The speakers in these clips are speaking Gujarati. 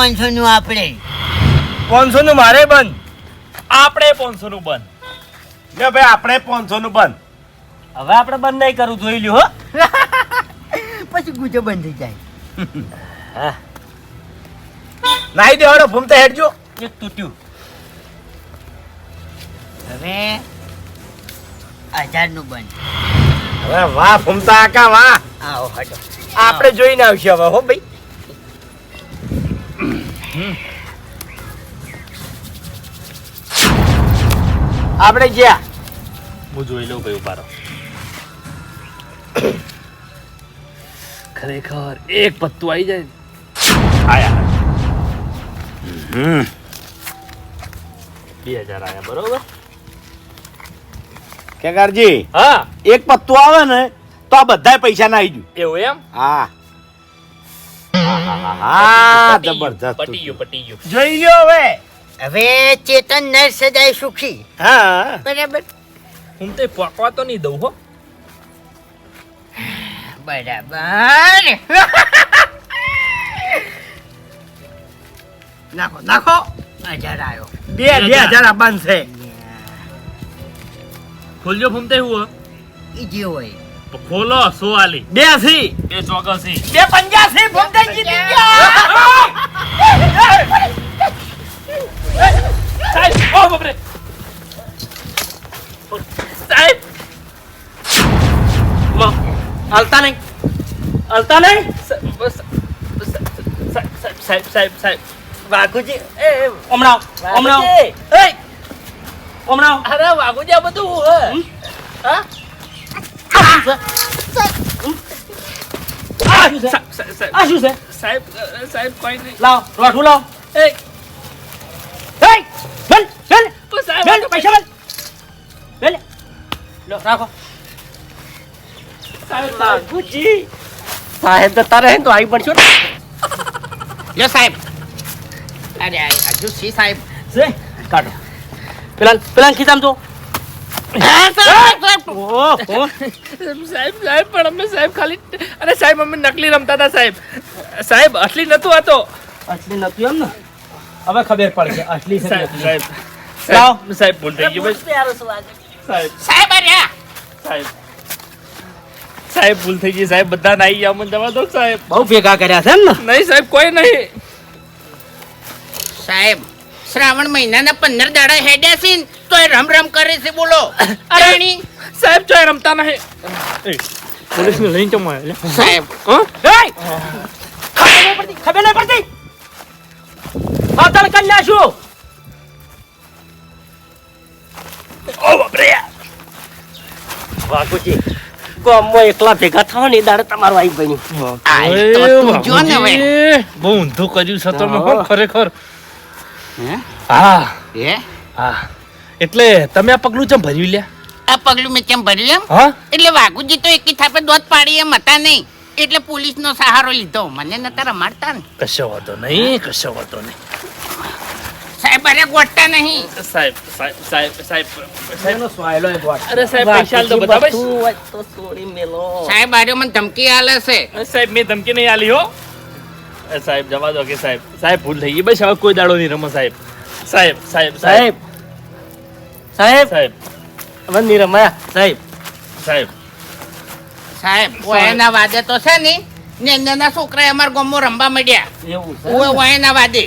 પાંચસો નું આપણે. પાંચસો નું મારે બંધ. આપણે પાંચસો નું બંધ. લે ભાઈ આપણે પાંચસો નું બંધ. હવે આપણે બંધ નહીં કરવું જોઈ લ્યો હો. પછી ગુજો બંધ થઈ જાય. હા. નાઈ દેવાનો ભૂમતા હેડજો. એક તૂટ્યું. હવે હજારનું બંધ. હવે વાહ ભૂમતા આકા વાહ. આવો હટો. આપણે જોઈને આવશે હવે હો ભાઈ. આપણે ગયા. હું જોઈ લઉં ભાઈ ઊભા રહો ખરેખર એક પત્તું આવી જાય ને. આયા. બે હજાર આયા બરોબર? કેગારજી હા. એક પત્તું આવે ને તો આ બધા પૈસા ના આવી એવું એમ? હા. હા જબરજસ્ત પટી ગયું પટી ગયું જોઈ લ્યો હવે. હવે ચેતન નર સદાય સુખી. હા. બરાબર. હું તે પકવા તો નહીં દઉં હો. બરાબર. નાખો નાખો. હજાર આવ્યો બે બે હજાર. આપવાનું છે. ખોલજો ફૂમતે હું? ઈ જે હોય. ખોલો સો આલી બે સી બે ચોકસી બે પંજાસી ભૂમતા જીતી સાહેબ ઓ બાપરે. સાહેબ. માં હાલતા નહીં. હલતા નહીં. સાહેબ સાહેબ સાહેબ સાહેબ વાઘુજી એ હમણાં હમણાં. એ. હમણાં. અરે વાઘુજી આ બધું હા? શું છે આ શું છે? સાહેબ સાહેબ કોઈ નહીં. લાવ રોઠું લાવ. એ! પૈસા ven! Ven! લો રાખો. સાહેબ તો તારે તો આવી પડશો ને. લો સાહેબ. અરે આ હજુ સી સાહેબ. કાઢો. પેલા પેલા તો ઓહો સાહેબ સાહેબ પણ અમે સાહેબ ખાલી અરે સાહેબ અમે નકલી રમતા હતા સાહેબ. સાહેબ અસલી નતું આ અસલી નથી એમ ને હવે ખબર પડશે અસલી સાહેબ સાહેબ. સાહેબ સાહેબ ભૂલ થઈ ગઈ સાહેબ. સાહેબ અરે સાહેબ. સાહેબ ભૂલ થઈ ગઈ. સાહેબ બધા નાઈ ગયા. મને જવા દો સાહેબ. બહુ ભેગા કર્યા છે એમ ને નહીં સાહેબ કોઈ નહીં. સાહેબ શ્રાવણ મહિનાના પંદર દાડા હેડ્યા છે તો એ રમ રમ કરે છે બોલો. રાણી સાહેબ ચોય રમતા નહીં. પોલીસ ને લઈને ચમ સાહેબ. ખબર નહીં પડતી ખબર નહીં પડતી. પાતળ ઓ બાપરે. વાઘુજી ગામમાં એકલા ભેગા થવા ને દાડે તમારું આવી બન્યું આ તો તું જો ને હવે. બહુ ઊંધું કર્યું છે તમે ખરેખર. હે? એ હા? એટલે તમે આ પગલું ચમ ભર્યું લ્યા? આ પગલું મેં કેમ ભર્યું એમ? હા? એટલે વાઘુજી તો એકી થાપે દોત પાડી એમ હતા નહીં. એટલે પોલીસનો સહારો લીધો. મને નતા રમાડતા ને. કશો વાંધો નહીં કશો વાંધો નહીં. સાહેબ અરે ગોટતા નહીં. સાહેબ સાહેબ સાહેબ સાહેબ સાહેબ. સ્વાયલો એ ગોટ. અરે સાહેબ પૈસા તો બધું હોય તો છોડી મેલો. સાહેબ આર્યો મને ધમકી આલે છે. સાહેબ મેં ધમકી નહીં આલી હો. સાહેબ જવા દો કે સાહેબ. સાહેબ ભૂલ થઈ ગઈ. બસ હવે કોઈ દાડો નહીં રમો સાહેબ. સાહેબ સાહેબ સાહેબ. સાહેબ. સાહેબ. હવે નહીં રમાયા. સાહેબ. સાહેબ. સાહેબ એના વાદે તો છે ને ને નાના છોકરા અમારા ગામમાં રમવા મળ્યા એવું છે? ઓય ઓયના વાદે.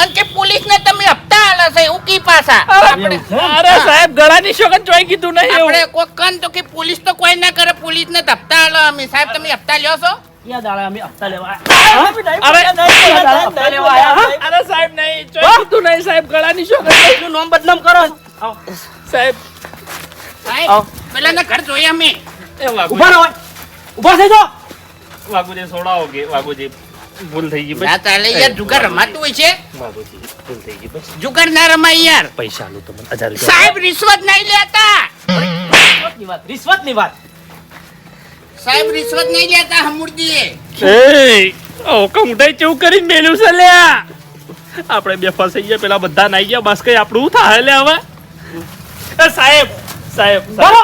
અને કે પોલીસ ને તમે હપ્તા આલે છે એવું કી આપણે અરે સાહેબ ગળાની શોખન ચોઈ કીધું નહીં આપણે એવું તો કે પોલીસ તો કોઈ ના કરે પોલીસ ને હપ્તા આલો અમે. સાહેબ તમે હપ્તા લ્યો છો? ક્યાં દાડા અમે હપ્તા લેવા અરે સાહેબ નહીં ચોઈ કીધું નહીં સાહેબ ગળાની શોખન એનું નામ બદનામ કરો. સાહેબ. સાહેબ પેલા ના ઘર જોઈએ અમે. ઊભા રહો. ઊભા થઈ જાઓ. વાગુજી સોડાવો કે વાગુજી ભૂલ થઈ ગઈ બસ ના યાર જુગાર રમાતું હોય છે. ભૂલ થઈ ગઈ બસ જુગાર ના રમાય યાર. પૈસા આલું તમને હજાર રૂપિયા. સાહેબ રિશ્વત નહીં લેતા. રિશ્વતની વાત રિશ્વતની વાત. સાહેબ રિશ્વત નહીં લેતા હમુરજી એ ઓ કમટાઈ ચેવું કરીને મેલ્યું છે લ્યા આપણે બે ફસાઈ ગયા પેલા બધા નાઈ ગયા બસ કઈ આપણું થાય લે હવે? એ સાહેબ સાહેબ બોલો.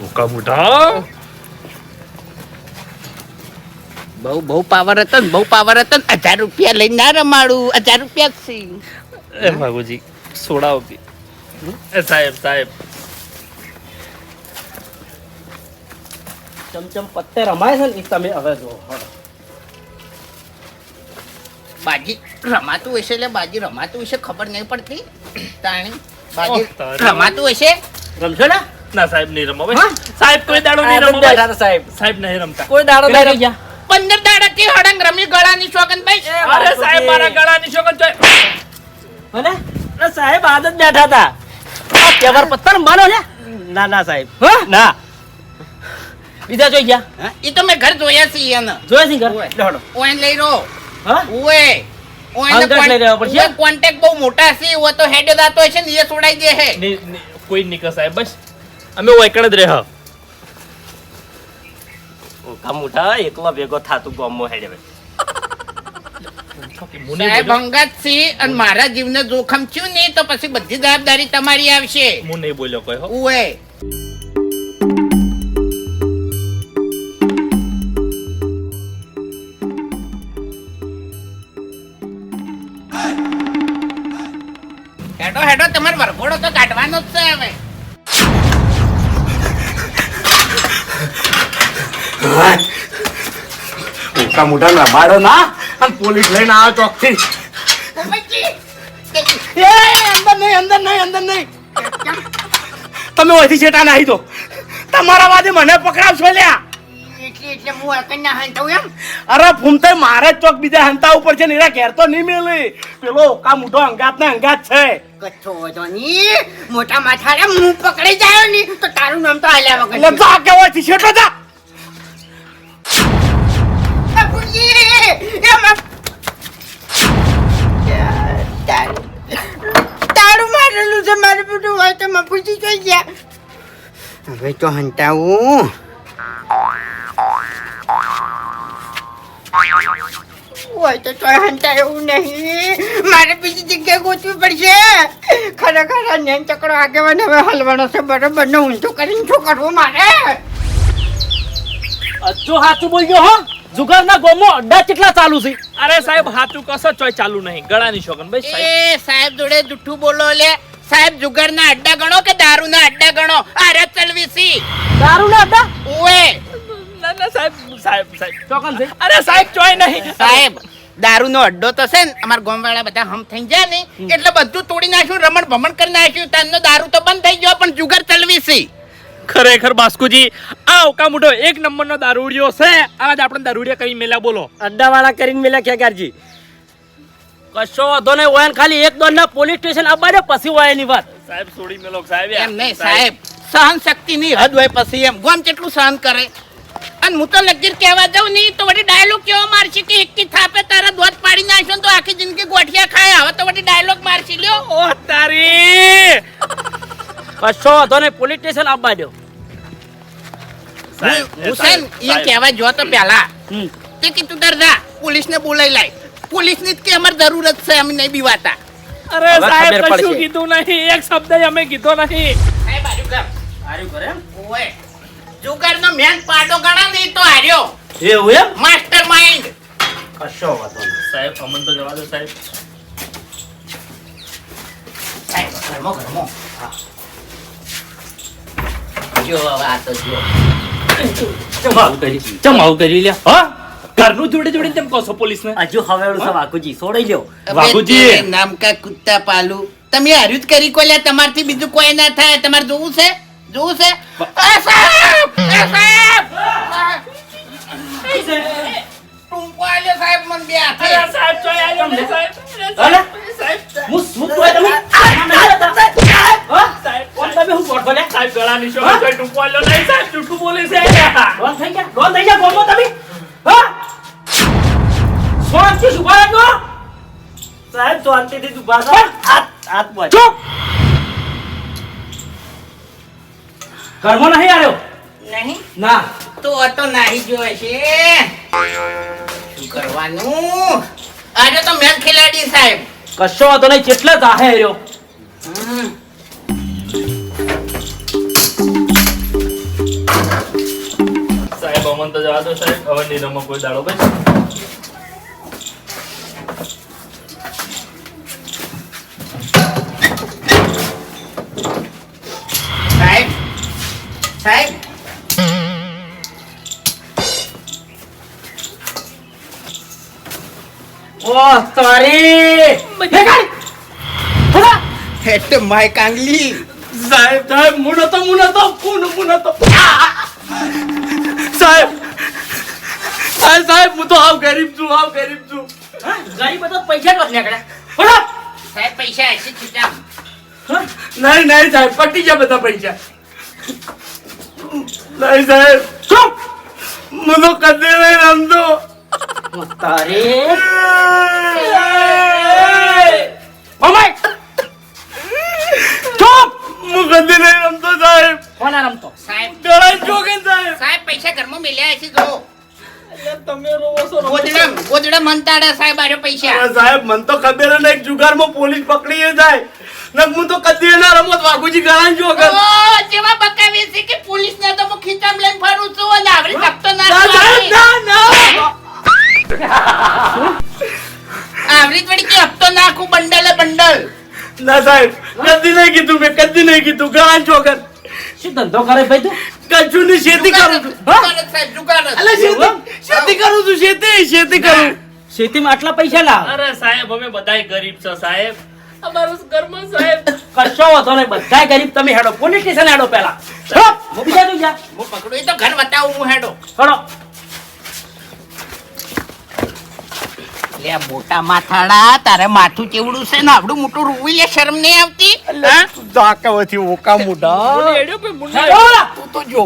મુકા મુઠા બહુ બહુ પાવર હતો ને બહુ પાવર હતો ને. હજાર રૂપિયા લઈને ના રમાડું. હજાર રૂપિયા જ એ ભાગુજી સોડાઓ પી. એ સાહેબ સાહેબ. ચમચમ પત્તે રમાય છે ને તમે હવે જો બાજી રમાતું હશે એટલે બાજી રમાતું હશે ખબર નહીં પડતી. તાણી બાજી રમાતું હશે? રમશો ને? ના સાહેબ નહીં રમો. સાહેબ કોઈ દાડો નહીં રમો. બેઠા ભાઈ. હતા સાહેબ. સાહેબ નહીં રમતા. કોઈ દાડો નહીં દાડાથી હડંગ રમી ગળાની શોગન ભાઈ અરે સાહેબ મારા ગળાની શોગન જોઈ અને? અરે સાહેબ આદત બેઠા હતા. આ તહેવાર પત્તર માનો ને ના ના સાહેબ. હા? ના. બીજા જોઈ ગયા? હા, ઈ તો મેં ઘર જોયા છે એને. જોયા છે ઘર? ઓય. ઓન લઈ રો હા? ઓએ? કોન્ટેક્ટ બહુ મોટા છે ઓ તો હેડ દાતો હશે ને એ છોડાઈ દે હે. કોઈ નિકસ સાહેબ બસ. અમે ઓકડ જ રહે ઓકા ઉઠા એકલો ભેગો થાતું ગોમો હેડે સાહેબ અંગત અને મારા જીવને જોખમ થયું ને તો પછી બધી જવાબદારી તમારી આવશે. હું નહીં બોલ્યો કોઈ હો. ઓએ હેડો હેડો તમારે વરઘોડો તો કાઢવાનો જ છે હવે. મોટા ના રમાડો ના? અને પોલીસ લઈને આવે ચોકથી અંદર નહીં અંદર નહીં અંદર નહીં. તમે ઓથી છેટા નાહી દો. તમારા વાદે મને પકડાવશો લ્યા. એટલે એટલે હું અકન ના હાંધું એમ? અરે ફૂમતે મારે જ ચોક બીજા હંતા ઉપર છે ને એના ઘેર તો નહીં મેલી. પેલો ઓકા મોટો અંગાત ને અંગાત છે. કચ્છો ની. મોટા માથાડે હું પકડી જાય ને. તો તારું નામ તો આલ્યા વગર એટલે જા કે ઓથી છેટો જા. તારું. મારેલું છે, મારું બધું હોય તો પૂછી જોઈ ગયા હવે તો હંતાવું. હોય તો તોય હંતા એવું નહીં. મારે બીજી જગ્યાએ ગોતવી પડશે. ખરેખર નેન ચકડો આગેવાન હવે હલવાનો છે, બરોબર. ને ઊંધું કરીને શું કરવું મારે? અચ્છો સાચું બોલ્યો હો. જુગારના ગોમો અડ્ડા કેટલા ચાલુ છે? અરે સાહેબ હાથું કશો ચોય ચાલુ નહીં. ગળાની શોગન ભાઈ સાહેબ. એ સાહેબ જોડે જુઠ્ઠું બોલો લે. સાહેબ જુગારના અડ્ડા ગણો કે દારૂના અડ્ડા ગણો? અરે ચલવી સી દારૂ ના અડ્ડા? ઓએ. ના ના સાહેબ સાહેબ સાહેબ. ચોકન છે? અરે સાહેબ ચોય નહીં. સાહેબ દારૂનો અડ્ડો તો છે ને અમારા ગામવાળા બધા હમ થઈ જાય ને એટલે બધું તોડી નાખ્યું રમણ ભમણ કરી નાખ્યું તારનો દારૂ તો બંધ થઈ ગયો પણ જુગાર ચલવી સી ખરેખર બાસ્કુજી આ ઓકા મોટો એક નંબરનો દારૂડિયો છે. આજ આપણે દારૂડિયા કરી મેલા બોલો. અડ્ડા વાળા કરીને મેલા ખેગારજી કશો વાંધો નહીં હોય ખાલી એક દોડ ના પોલીસ સ્ટેશન આવવા દે પછી હોય એની વાત. સાહેબ છોડી મેલો સાહેબ એમ નહીં સાહેબ. સહન શક્તિની હદ હોય પછી એમ. ગોમ કેટલું સહન કરે. અને હું તો લગીર કહેવા જાઉં નહીં તો વળી ડાયલોગ કેવો મારશે કે એકથી થાપે તારા દોત પાડી નાખ્યો તો આખી જિંદગી ગોઠિયા ખાય. હવે તો વળી ડાયલોગ મારશી. લ્યો. ઓ તારી. કશો વાંધો નહીં પોલીસ સ્ટેશન આવવા દો. સાહેબ હું છે ને એ કહેવા જો તો પહેલા. તે કીધું દરદા પોલીસને બોલાઈ લાય. પોલીસની જ કે અમારે જરૂરત છે અમે નહીં બીવાતા. અરે સાહેબ કશું કીધું નહીં. એક શબ્દ અમે કીધો નહીં. સાહેબ આર્યું કર આર્યું કરે એમ? ઓય. જુગારનો મેન પાડો ગણા નહીં તો હાર્યો. એવું એમ? માસ્ટર માઇન્ડ કશો વાતો સાહેબ અમન તો જવા દો સાહેબ. સાહેબ ઘરમો ઘરમો. જો હવે આ તો જો ચમ આવું કરી. ચમ આવું કરી લ્યા. હા? ઘરનું જોડે જોડે તેમ કહો છો પોલીસને? હજુ હવેળું છે વાકુજી છોડી લ્યો. વાઘુજી. નામ કા કુત્તા પાલુ. તમે હાર્યું જ કરી કોલ્યા તમારથી બીજું કોઈ ના થાય. તમારે જોવું છે? જોવું છે? સાહેબ સાહેબ ટૂંકો આલ્યો સાહેબ મને બે હાથે. અરે સાહેબ અરે? સાહેબ હું શું કહું તમે હા? કોણ તમે? હું ગોઠવો લે? સાહેબ ગળાની શોગન ટૂંકો આલ્યો નહીં. સાહેબ જૂઠું બોલે છે. ડોન થઈ ગયા? ડોન થઈ ગયા ગોમો તમે? હા? શાંતિ શું બોલો છો સાહેબ શાંતિથી તું ભાષા હાથ હાથ બોલ. ચૂપ. ઘરમાં નહીં આવ્યો નહીં. ના. તો તો નાહી ગયો છે શું કરવાનું? આજે તો મેન ખેલાડી સાહેબ. કશો વાંધો નહીં કેટલે જાહે રહ્યો. સાહેબ અમન તો જવા દો સાહેબ. હવે નહીં રમો કોઈ દાડો બસ. સાહેબ ઓહ તારી દેખાડ હેટ માય કાંગલી. સાહેબ સાહેબ મુનો તો મુનો તો મુનો મુનો તો. સાહેબ સાહેબ સાહેબ હું તો આવ ગરીબ છું આવ ગરીબ છું. ગરીબ બધો પૈસા તો નીકળે. થોડા સાહેબ પૈસા હશે છૂટા. નહીં નહીં સાહેબ પટી જા બધા પૈસા. નહીં સાહેબ. શું? તો કદી નહીં રમતો. તારી મમાઈ ચૂપ હું કદી નહીં રમતો સાહેબ. કોના રમતો? સાહેબ. ડરાઈ જોગન સાહેબ. સાહેબ પૈસા ઘરમાં મેલ્યા છે જો તમે રોવો છો ગોદડા ગોદડા મનતાડા સાહેબ આરે પૈસા. સાહેબ મન તો ખબર જ નહીં જુગારમાં પોલીસ પકડીએ જાય ને હું તો કદી ના રમત વાઘુજી ગળાન જોગર ઓ જેવા બકાવી છે કે પોલીસ ને તો હું ખીચામાં લઈને ફરું છું અને આવરી ના ના. ના ના. આવરી વળી કે હપ્તો નાખું બંડલે બંડલ. ના સાહેબ કદી નહીં કીધું મેં કદી નહીં કીધું. ગળાન જોગર શું ધંધો કરે ભાઈ તું? કજુ ખેતી કરું છું. જુગાર જ સાહેબ જુગાર જ. અલે ખેતી ખેતી કરું છું ખેતી ખેતી કરું. ખેતીમાં આટલા પૈસા લાવ. અરે સાહેબ અમે બધાય ગરીબ છો સાહેબ. અમારું ઘરમાં સાહેબ. કશો વાંધો નહીં બધાય ગરીબ તમે હેડો. પોલીસ સ્ટેશન હેડો પહેલા. ચલો બીજા તું જા હું પકડું એ તો ઘર બતાવું હું હેડો. હેડો. લે આ મોટા માથાડા તારે માથું કેવડું છે ને? આવડું મોટું રૂવી લે શરમ નહીં આવતી? હા? જાકવથી ઓકા મોઢા. મુન્ની હેડ્યો ભાઈ, મુન્ની હેડો તું તો જો.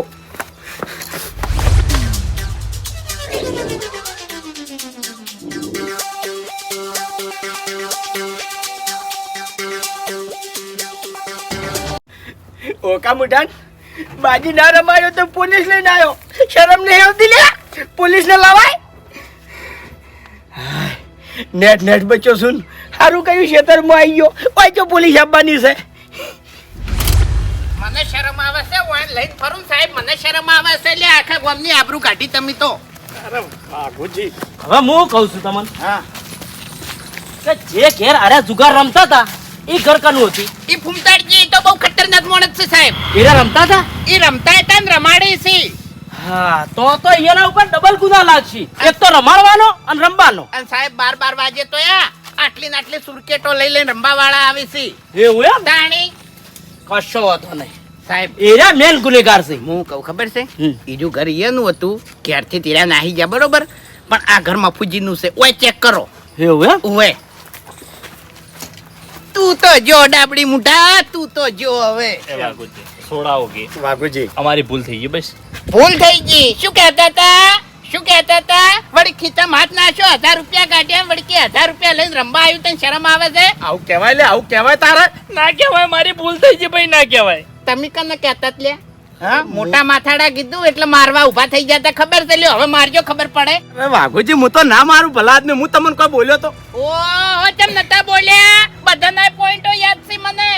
ઓકા મુઢાન બાજી ના રમાયો તો પોલીસ લઈને આવ્યો. શરમ નહીં આવતી લે? પોલીસ ને લાવાય? હાય, નેટ નેટ બચ્યો છું સારું કયું ખેતરમાં આવી ગયો. ઓય જો પોલીસ આવવાની છે. મને શરમ આવે છે ઓય લઈને ફરું સાહેબ મને શરમ આવે છે લે આખા ગામની આબરૂ કાઢી તમે તો. અરે બાગુજી હવે હું કહું છું તમને. હા. કે જે ઘેર આરે જુગાર રમતા હતા એ ઘર કનું હતી. એ ફૂમતાડજી તો બહુ ખતરનાક માણસ છે સાહેબ. એરા રમતા હતા? એ રમતા હતા ને રમાડે છે. હા તો તો એના ઉપર ડબલ ગુના લાગશે. એક તો રમાડવાનો અને રમવાનો. અને સાહેબ બાર બાર વાગે તો યા આટલી ને આટલી સુરકેટો લઈ લઈને રમવા વાળા આવે છે. એવું એમ? દાણી? કશો વાંધો નહીં. સાહેબ. એરા મેન ગુનેગાર છે. હું કહું ખબર છે? બીજું ઘર એનું હતું ક્યારથી તીરા નાહી ગયા બરોબર? પણ આ ઘર મફુજીનું છે ઓય ચેક કરો. એવું એમ? ઓય. તું તો જો ડાબડી મુઢા તું તો જો હવે. કે વાઘુજી અમારી ભૂલ થઈ ગઈ બસ. ભૂલ થઈ ગઈ. શું કહેતા હતા? શું કહેતા હતા? વળી હાથ નાખ્યો હજાર રૂપિયા કાઢ્યા વળી કે હજાર રૂપિયા લઈને રમવા આવ્યું તને શરમ આવે છે? આવું કહેવાય લે આવું કહેવાય તારે. ના કહેવાય મારી ભૂલ થઈ ગઈ ભાઈ ના કહેવાય. તમે કને કહેતા લે. હા? મોટા માથાડા કીધું એટલે મારવા ઊભા થઈ જતા ખબર છે લ્યો હવે મારજો ખબર પડે. અરે વાઘુજી હું તો ના મારું ભલા આદમી હું તમને કોઈ બોલ્યો તો? ઓ તેમ નતા બોલ્યા? બધાના પોઈન્ટો યાદ છે મને.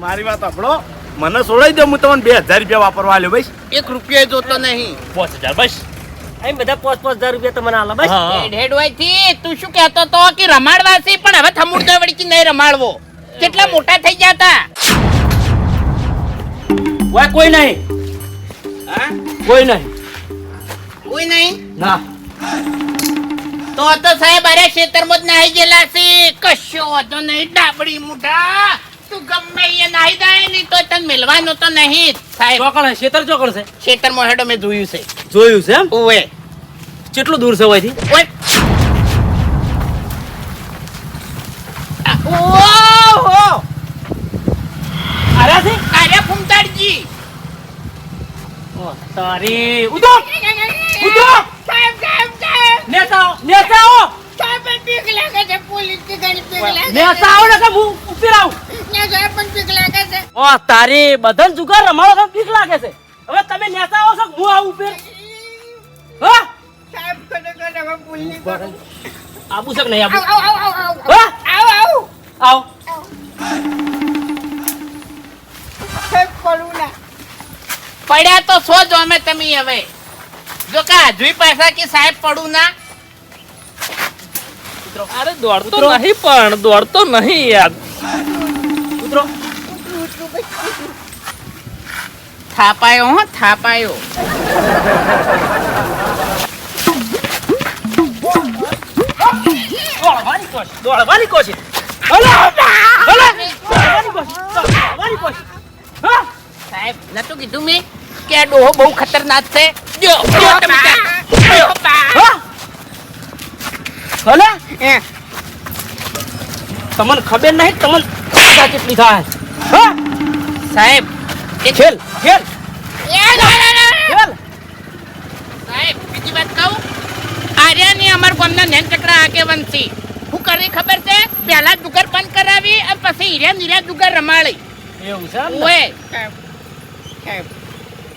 મારી વાત સાંભળો. મને સોડાઈ દો હું તમને બે હજાર રૂપિયા વાપરવા આલ્યો ભાઈ એક રૂપિયા જોતો નહીં. પાંચ હજાર બસ. અહીં બધા પાંચ પાંચ હજાર રૂપિયા તમને આલા બસ. હેડ હોયથી તું શું કહેતો તો કે રમાડવા છે પણ હવે થમુડતો વળી કે નહીં રમાડવો. કેટલા મોટા થઈ જતા ઓય કોઈ નહીં. હા? કોઈ નહીં. કોઈ નહીં? ના. તો તો સાહેબ અરે ખેતરમાં જ નાહી ગયેલા છે કશો વાંધો નહીં ડાબડી મુઢા. તું ગમે એ નાહી જાય નહીં તો તને મિલવાનો તો નહીં સાહેબ. ચોકણ શેતર ચોકણ છે? ખેતરમાં હેડો મેં જોયું છે. જોયું છે એમ? ઓવે. કેટલું દૂર છે ઓયથી? ઓય. ઓહો! આર્યા છે? અરે ફૂમતાડજી ઓ, તારી ઉધો ઉધો સાહેબ સાહેબ સાહેબ. નેતા આવો, નેતા સાહેબ બીક લાગે છે પોલીસથી ઘણી બીક લાગે નેતા ને કે હું ઉપર આવું છે પણ બીક લાગે છે. ઓ તારી બધાને જુગાર રમાડો તો બીક લાગે છે. હવે તમે નેતા આવો છો હું આવું ઉપર હા? સાહેબ ખરેખર હવે પોલીસ આબુ છે કે નહીં આવ આવ આવ આવ પડ્યા તો સો જો અમે તમે હવે. જો કે હજુય પૈસા કે સાહેબ પડું ના? અરે દોડતો નહીં પણ દોડતો નહીં યાર. થાપાયો હો થાપાયો દોડવાની કોશિશ દોડવાની કોશિશ. હલો હલો દોડવાની કોશિશ દોડવાની કોશિશ. હા? સાહેબ નતું કીધું મેં કે આ ડોહો બહુ ખતરનાક છે. જો જો તમે ત્યાં. જો. બા. હા? હલે એ, તમને ખબર નહીં તમને પૈસા કેટલી થાય. હા? સાહેબ એક ખેલ ખેલ. ખેલ સાહેબ બીજી વાત કહું? આર્યાની અમાર ગામના નેન ચકડા આગેવંશી હું કરી ખબર છે? પહેલા દુગર બંધ કરાવી અને પછી હીર્યા નીર્યા દુગર રમાડી. એવું છે ઓએ.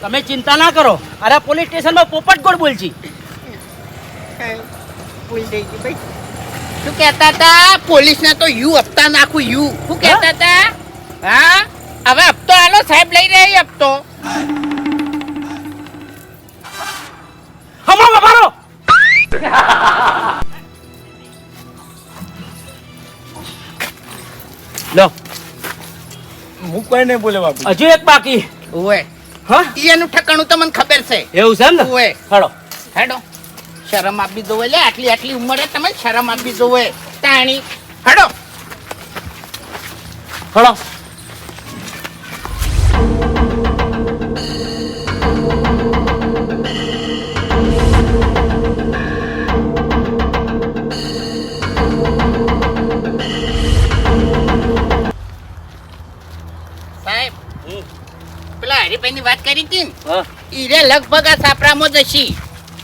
તમે ચિંતા ના કરો. અરે પોલીસ સ્ટેશનમાં પોપટ ગોળ બોલજી. શું કહેતા હતા? પોલીસને તો યુ હપ્તા નાખું યુ. શું કહેતા હતા? હા? હવે હપ્તો આલો સાહેબ લઈ રહી હપ્તો હમણાં વભારો લો. હું કોઈ નહીં બોલે બાપુ. હજુ એક બાકી. ઓએ હા? એનું ઠકાણું તમને ખબર છે. એવું છે ને? ઓએ હળો હેડો. શરમ આપી દો લે આટલી આટલી ઉંમરે તમે શરમ આપી દો તાણી. હેડો. હળો પેલા હરિભાઈની વાત કરી હતી ઈરે લગભગ આ સાપરામાં જશી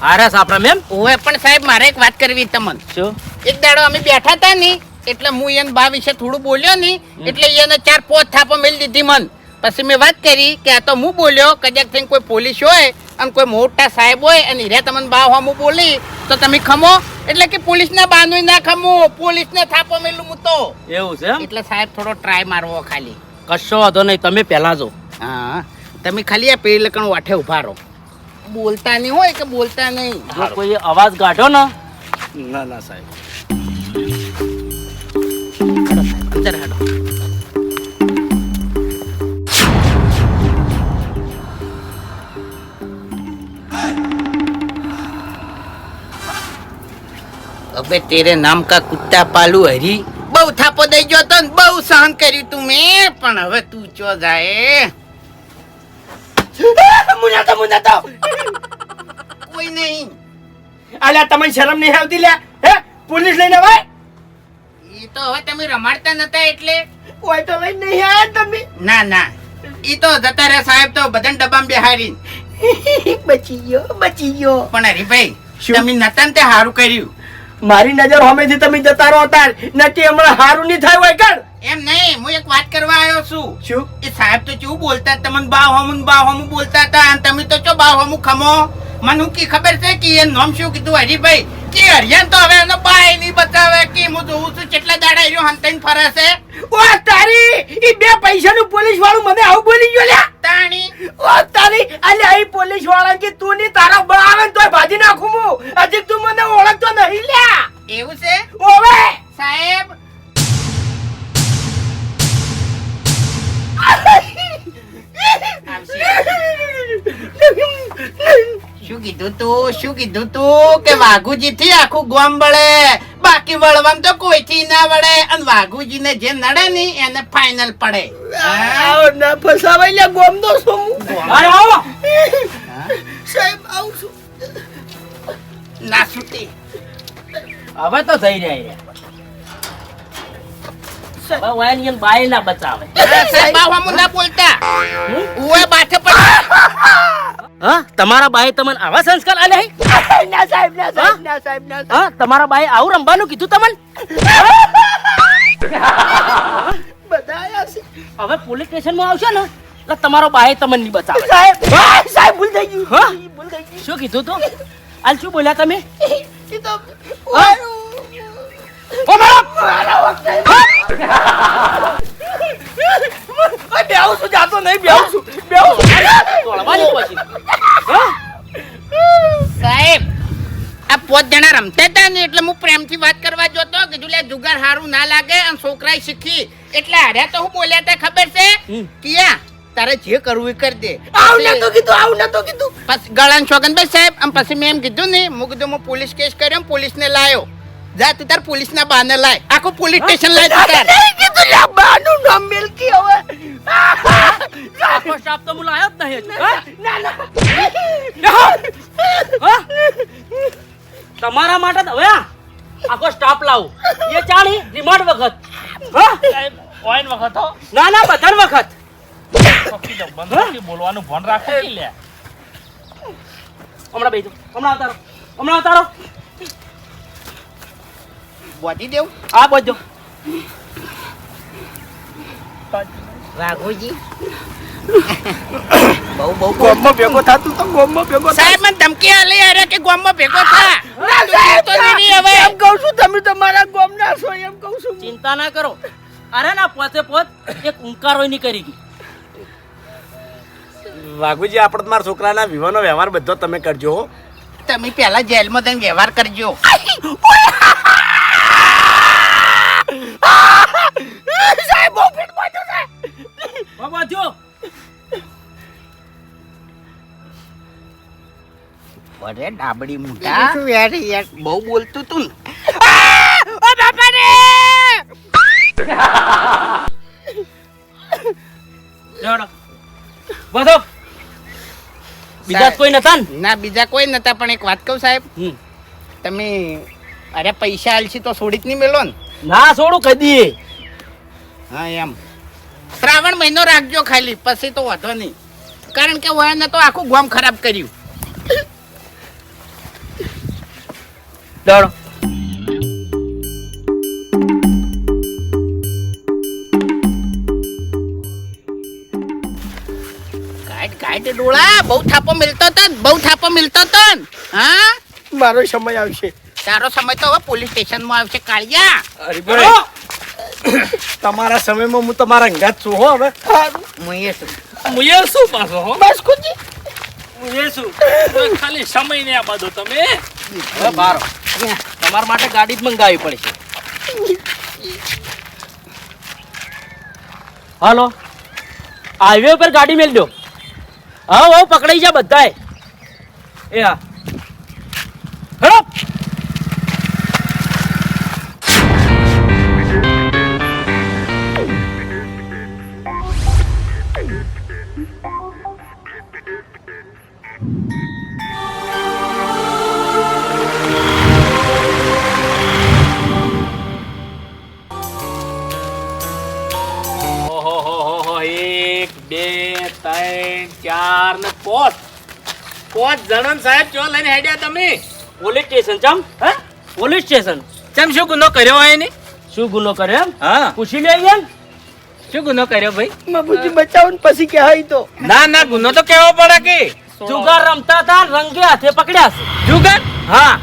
આરા આપણા મેમ ઓએ પણ સાહેબ મારે એક વાત કરવી તમને. શું? એક દાડો અમે બેઠા હતા ને એટલે હું એને બા વિશે થોડું બોલ્યો ને એટલે એને ચાર પોત થાપો મેલી દીધી મન. પછી મેં વાત કરી કે આ તો હું બોલ્યો કદાચ થઈને કોઈ પોલીસ હોય અને કોઈ મોટા સાહેબ હોય અને હીરા તમને બા હું બોલી તો તમે ખમો. એટલે કે પોલીસ ના બાનું ના ખમો પોલીસ ને થાપો મેલું હું તો. એવું છે એટલે સાહેબ થોડો ટ્રાય મારવો ખાલી. કશો વાંધો નહીં તમે પહેલા જો. હા. તમે ખાલી આ પેલી લકણ વાઠે ઊભા રહો. બોલતા નહીં હોય કે બોલતા નહીં? જો કોઈ અવાજ કાઢો ને ના ના સાહેબ. અંદર હાડો અબે તેરે નામ કા કુત્તા પાલુ હરી. બહુ થાપો દઈ ગયો તો બહુ સહન કર્યું તું મેં. પણ હવે તું ચો જાય? મુનાતો મુનાતો કોઈ નહીં. અલ્યા તમને શરમ નહીં આવતી લ્યા? હે? પોલીસ લઈને ભાઈ? એ તો હવે તમે રમાડતા નતા એટલે? કોઈ તો લઈને નહીં આવ્યા તમે? ના ના. ઈ તો જતા રહ્યા સાહેબ તો બધાને ડબ્બામાં બેહારી બચી ગયો બચી ગયો. પણ હરીભાઈ? તમે નતા તે સારું કર્યું? મારી નજર હમેથી તમે જતા રહો તાર. નક્કી હમણાં હારું નહીં થાય હોય કર એમ નહીં હું એક વાત કરવા આવ્યો છું. શું? એ સાહેબ તો કેવું બોલતા તમને બાવ હમું બાવ બા હોમું બોલતા હતા અને તમે તો ચો બાવ હમું ખમો? મને કી ખબર છે કે એ નામ શું કીધું? હરીભાઈ કે હરિયાન તો હવે એનો બા નહીં બતાવે કે હું જોઉં છું કેટલા દાડા એનો હંતાઈને ફરે છે. ઓ તારી એ બે પૈસાનું પોલીસ વાળું મને આવું બોલી ગયો લ્યા? તાણી. ઓ તારી અલે ઈ પોલીસવાળા કે તું ની તારા બા આવે તોય ભાજી નાખું હું. હજી તું મને ઓળખતો નહીં લ્યા. એવું છે? ઓવે! સાહેબ શું કીધું તું? શું કીધું તું કે વાઘુજી થી આખું ગોમ વળે? બાકી વળવામ તો કોઈથી ના વળે? અને વાઘુજી ને જે નડે ની એને ફાઈનલ પડે. ના ફસાવાય લ્યા ગોમ દો છું અરે આવો સાહેબ આવું છું. ના છૂટી. હવે તો થઈ રહ્યા હવે વાયન યન બાય ના બચાવે. સાહેબ આવા બોલતા. બાથે પડ. હા? તમારા બાએ તમને આવા સંસ્કાર આલે હે? ના સાહેબ ના સાહેબ ના સાહેબ ના હા? તમારા બાએ આવું રમવાનું કીધું તમને? બધાયા છે. હવે પોલીસ સ્ટેશનમાં આવશો ને એટલે તમારો બાએ તમને નહીં બચાવે સાહેબ સાહેબ ભૂલ થઈ ગયું હા? ભૂલ થઈ ગયું શું કીધું તું? આલ શું બોલ્યા તમે? કીધું ઓ મેડમ મારા વખતે. બેહું છું જાતો નહીં બેહું છું બેહું છું. તોડવાની પછી. પોત જણા રમતા હતા ને એટલે હું પ્રેમથી વાત કરવા જોતો કે લે જુગાર હારું ના લાગે અને છોકરાએ શીખી. એટલે હાર્યા તો હું બોલ્યા હતા ખબર છે? ક્યાં તારે જે કરવું એ કરી દે. આવું નતો કીધું આવું નતો કીધું. પછી ગળાન છોકનભાઈ સાહેબ આમ પછી મેં એમ કીધું ને હું કીધું હું પોલીસ કેસ કર્યો પોલીસને લાયો. જા તું તાર પોલીસના બાને લાય. આખું પોલીસ સ્ટેશન લાય તું તાર. કીધું લે બાનું નામ મિલકી હવે. આખો સ્ટાફ તો મુ લાયો જ નહીં ના ના તમારા માટે હવે આખો સ્ટાફ લાવું. એ ચાણી રિમોટ વખત. હા? ઓઈન વખત હો. ના ના બધા વખત બોલવાનું ભણ રાખો લે હમણાં બેસજો હમણાં ઉતારો હમણાં અવતારો બોધી દેવું આ બોલજો વાઘુજી બહુ બહુ ગોમમાં ભેગો થાતું તો ગોમમાં ભેગો થાતું. સાહેબ મને ધમકી આલી અરે કે ગોમમાં ભેગો થા ના, તું સાહેબ, તો નહીં હવે એમ કહું છું તમે તમારા ગોમના છો એમ કહું છું ચિંતા ના કરો અરે ના પોતે પોત એક ઉંકારો ની કરી ગઈ વાઘુજી આપણે મારા છોકરાના વિવાહનો વ્યવહાર બધો તમે કરજો તમે પહેલા જેલમાં તમે વ્યવહાર કરજો. પીઠ બાજુ છે. બાબા જો. અરે ડાબડી મુઢા શું યાર યાર? બહુ બોલતું તું. ને ઓ બાપા રે લેવડો બધો. બીજા કોઈ નતા ના? બીજા કોઈ નતા પણ એક વાત કહું સાહેબ. તમે અરે પૈસા આલશી તો છોડી જ નહીં મેલો ને. ના છોડું કદી. હા એમ. શ્રાવણ મહિનો રાખજો ખાલી પછી તો વાંધો નહીં. કારણ કે વયને તો આખું ગામ ખરાબ કર્યું. દોડો. ડોળા બહુ થાપો મિલતો તો બહુ થાપો મિલતો તો હા? મારો સમય આવશે. તારો સમય તો હવે પોલીસ સ્ટેશનમાં આવશે કાળિયા. તમારા સમયમાં હું તમારા અંગાત છું હો હવે. એ છું. મુયે શું પાછો હો. બસ કુજી એ શું ખાલી સમય ને આ બધો તમે. હવે બારો. તમારા માટે ગાડી જ મંગાવી પડશે. હાલો. હાઈવે ઉપર ગાડી મેલ દો હા હા પકડાઈ જા બધાય. એ હા પાંચ જણન સાહેબ ચો લઈને હેડ્યા તમે? પોલીસ સ્ટેશન ચમ? હે? Police station? ચમ શું ગુનો કર્યો હોય ને શું ગુનો કર્યો એમ? હા. પૂછી લે એમ શું ગુનો કર્યો ભાઈ? બાબુજી બચાવો ને પછી કે હાઈ તો. ના ના ગુનો તો કેવો પડે કે. જુગાર રમતા હતા રંગે હાથે પકડ્યા છે. જુગાર? હા.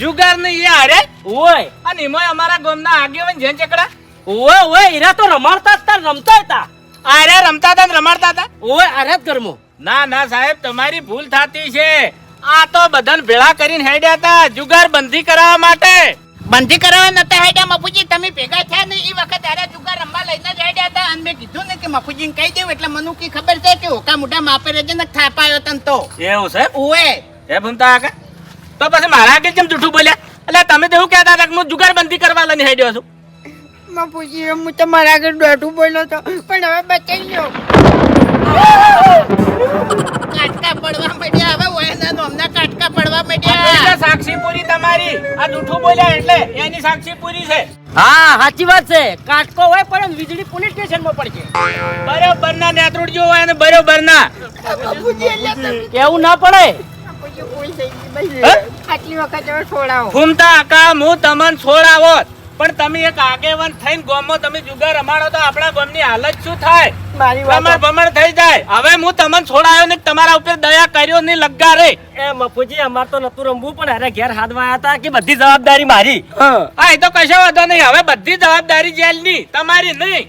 જુગાર ને એ હારે? ઓય. અને એમાં અમારા ગામના આગેવાન જેન ચકડા? ઓય ઓય એરા તો રમાડતા હતા રમતા હતા આરે રમતા હતા ને રમાડતા હતા? ઓય આરે જ ગરમો ના ના સાહેબ તમારી ભૂલ થતી છે. આ તો બધાને ભેળા કરીને હેડ્યા હતા જુગાર બંધી કરાવવા માટે. બંધી કરાવવા નતા હેડ્યા મફુજી તમે ભેગા થયા ને એ વખત ત્યારે જુગાર રમવા લઈને જ હેડ્યા હતા અને મેં કીધું ને કે મફુજીને કહી દેવું એટલે મને કી ખબર છે કે ઓકા મોટા માપે રહેજે ને થાપાયો તન તો. એવું સાહેબ ઓએ. એ ભૂમતા આકા તો પછી મારા આગળ કેમ જૂઠું બોલ્યા? એટલે તમે તો એવું કહેતા હતા કે હું જુગાર બંધી કરવા લઈને હેડ્યો છું. મફુજી હું તમારા આગળ દોઢું બોલ્યો તો પણ હવે બચાઈ લ્યો. કાટકા પડવા માંડ્યા. હવે ઓયના નોમના કાટકા પડવા માંડ્યા. સાક્ષી પૂરી તમારી? આ જૂઠું બોલ્યા એટલે એની સાક્ષી પૂરી છે. હા સાચી વાત છે. કાટકો હોય પણ વીજળી પોલીસ સ્ટેશનમાં પડશે. બરોબર ના નેત્રુડજો હોય અને બરોબર ના કેવું ના પડે? આટલી વખત છોડાવો. ફૂમતા કા હું તમને છોડાવો પણ તમે એક આગેવાન થઈને ગોમમાં તમે જુગાર રમાડો તો આપણા ગોમની હાલત શું થાય? મારી ભમણ થઈ જાય. હવે હું તમને છોડાયો ને તમારા ઉપર દયા કર્યો ને લગ્ગા રે એ મફુજી અમાર તો નતું રમવું પણ અરે ઘેર હાથમાં આયા હતા કે બધી જવાબદારી મારી. હા. એ તો કશો વાંધો નહીં. હવે બધી જવાબદારી જેલની તમારી નહીં.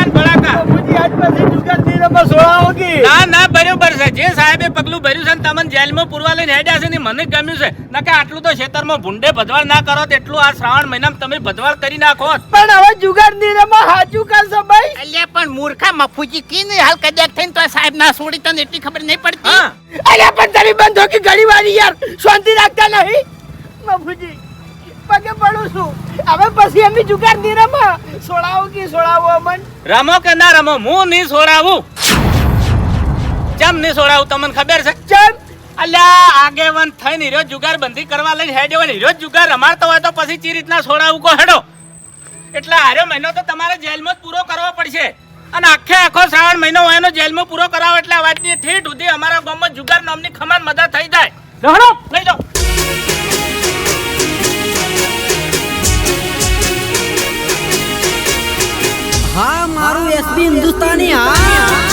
આ ને ના ના બરોબર છે. જે સાહેબે પગલું ભર્યું છે તમને જેલમાં પૂરવા લઈને હેડ્યા છે ને મને ગમ્યું છે. નકે આટલું તો ખેતરમાં ભૂંડે ભજવાળ ના કરો તો એટલું આ શ્રાવણ મહિનામાં તમે ભદવાડ કરી નાખો. પણ હવે જુગાર રમત સાચું કરશો ભાઈ? અલ્યા પણ મૂર્ખા મફુજી કી નહીં હાલ કદાચ થઈને તો સાહેબ ના છોડી તને એટલી ખબર નહીં પડતી? અલ્યા પણ તારી બંધો કે ઘણી વારી યાર શાંતિ રાખતા નહીં? બાપુજી પગે પડું છું. હવે પછી અમે જુગારની રમો. છોડાવો કે છોડાવો અમન? રમો કે ના રમો હું નહીં છોડાવું ચમ નહીં છોડાવું તમને ખબર છે? ચમ. અલ્યા આગેવન થઈને હીરો જુગાર બંધી કરવા લઈને હેડ્યો ને હીરો જુગાર રમાડતો હોય તો પછી ચી રીતના છોડાવું કો હેડો? એટલે આર્યો મહિનો તો તમારે જેલમાં જ પૂરો કરવો પડશે. અને આખે આખો શ્રાવણ મહિનો હોય એનો જેલમાં પૂરો કરાવો એટલે આ વાતની ઠેઠ સુધી અમારા ગામમાં જુગાર નામની ખમાન મદદ થઈ જાય. લહણો લઈ જાઓ. હા મારું એસબી હિન્દુસ્તાની હા.